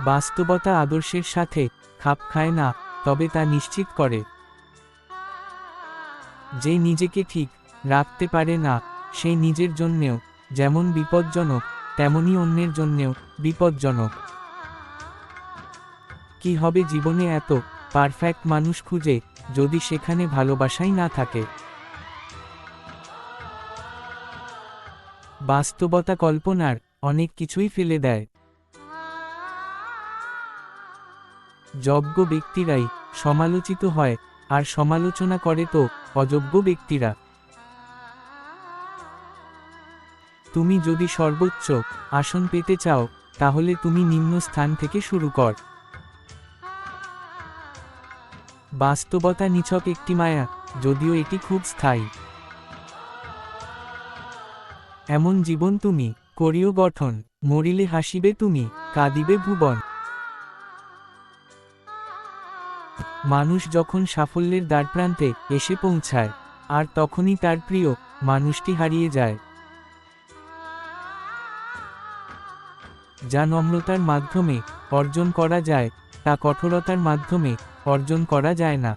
বাস্তবতা আদর্শের সাথে খাপ খায় না, তবে তা নিশ্চিত করে। যে নিজেকে ঠিক রাখতে পারে না, সে নিজের জন্যেও যেমন বিপজ্জনক, তেমনি অন্যের জন্যেও বিপজ্জনক। কি হবে জীবনে এত পারফেক্ট মানুষ খুঁজে, যদি সেখানে ভালোবাসাই না থাকে? বাস্তবতা কল্পনার অনেক কিছুই ফেলে দেয়। যজ্ঞ ব্যক্তিরাই সমালোচিত হয় আর সমালোচনা করে তো অযোগ্য ব্যক্তিরা। তুমি যদি সর্বোচ্চ আসন পেতে চাও, তাহলে তুমি নিম্ন স্থান থেকে শুরু কর। বাস্তবতা নিছক একটি মায়া, যদিও এটি খুব স্থায়ী। এমন জীবন তুমি, করিও গঠন, মরিলে হাসিবে তুমি, কাঁদিবে ভুবন। মানুষ যখন সাফল্যের দ্বারপ্রান্তে এসে পৌঁছায়, আর তখনই তার প্রিয় মানুষটি হারিয়ে যায়। যা নম্রতার মাধ্যমে অর্জন করা যায়, তা কঠোরতার মাধ্যমে অর্জন করা যায় না।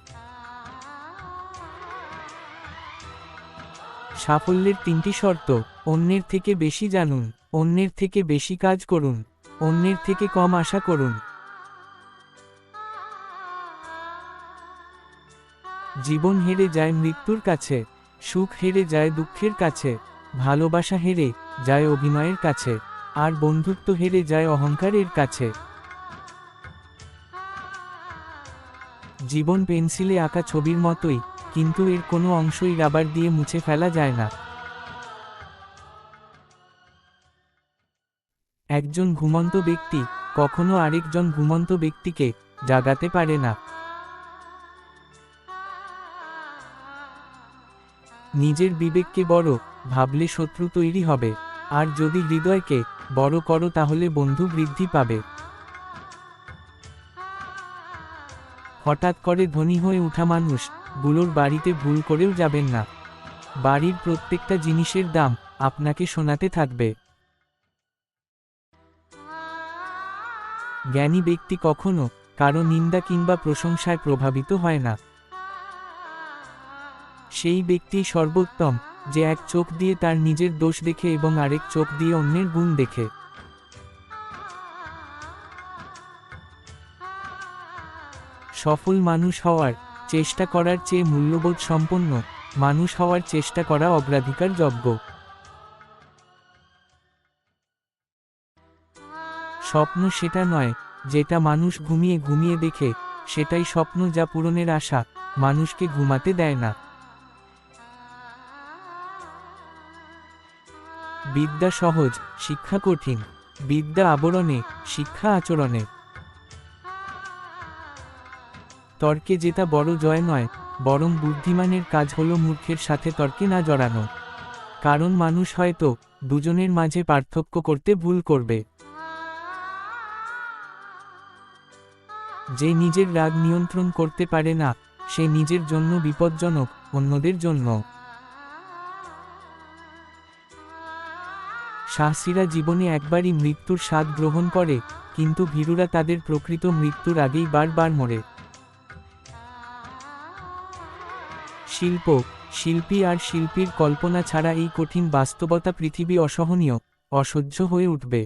সাফল্যের তিনটি শর্ত, অন্যের থেকে বেশি জানুন, অন্যের থেকে বেশি কাজ করুন, অন্যের থেকে কম আশা করুন। জীবন হেরে যায় মৃত্যুর কাছে, সুখ হেরে যায় দুঃখের কাছে, ভালোবাসা হেরে যায় অভিনয়ের কাছে, আর বন্ধুত্ব হেরে যায় অহংকারের কাছে। জীবন পেন্সিলে আঁকা ছবির মতোই, কিন্তু এর কোনো অংশই রাবার দিয়ে মুছে ফেলা যায় না। একজন ঘুমন্ত ব্যক্তি, কখনো আরেকজন ঘুমন্ত ব্যক্তিকে জাগাতে পারে না। নিজের বিবেককে বড়, ভাবলে শত্রু তৈরি হবে। আর যদি হৃদয়কে বড় করো তাহলে বন্ধু বৃদ্ধি পাবে। হঠাৎ করে ধনী হয়ে ওঠা মানুষগুলোর বাড়িতে ভুল করেও যাবেন না। বাড়ির প্রত্যেকটা জিনিসের দাম আপনাকে শোনাতে থাকবে। জ্ঞানী ব্যক্তি কখনো কারও নিন্দা কিংবা প্রশংসায় প্রভাবিত হয় না। সেই ব্যক্তি সর্বোত্তম, যে এক চোখ দিয়ে তার নিজের দোষ দেখে এবং আরেক চোখ দিয়ে অন্যের গুণ দেখে। সফল মানুষ হওয়ার, চেষ্টা করার চেয়ে মূল্যবোধ সম্পন্ন, মানুষ হওয়ার চেষ্টা করা অগ্রাধিকার যোগ্য। স্বপ্ন সেটা নয়, যেটা মানুষ ঘুমিয়ে ঘুমিয়ে দেখে, সেটাই স্বপ্ন যা পূরণের আশা, মানুষকে ঘুমাতে দেয় না। বিদ্যা সহজ, শিক্ষা কঠিন, বিদ্যা আবরণে, শিক্ষা আচরণে। তর্কে জেতা বড় জয় নয়, বরং বুদ্ধিমানের কাজ হলো মূর্খের সাথে তর্কে না জড়ানো। কারণ মানুষ হয়তো দুজনের মাঝে পার্থক্য করতে ভুল করবে। যে নিজের রাগ নিয়ন্ত্রণ করতে পারে না, সে নিজের জন্য বিপজ্জনক, অন্যদের জন্য। সাহসীরা জীবনে একবারই মৃত্যুর স্বাদ গ্রহণ করে, কিন্তু ভীরুরা তাদের প্রকৃত মৃত্যুর আগেই বারবার মরে। শিল্প, শিল্পী আর শিল্পীর কল্পনা ছাড়া এই কঠিন বাস্তবতা পৃথিবী অসহনীয়, অসহ্য হয়ে উঠবে।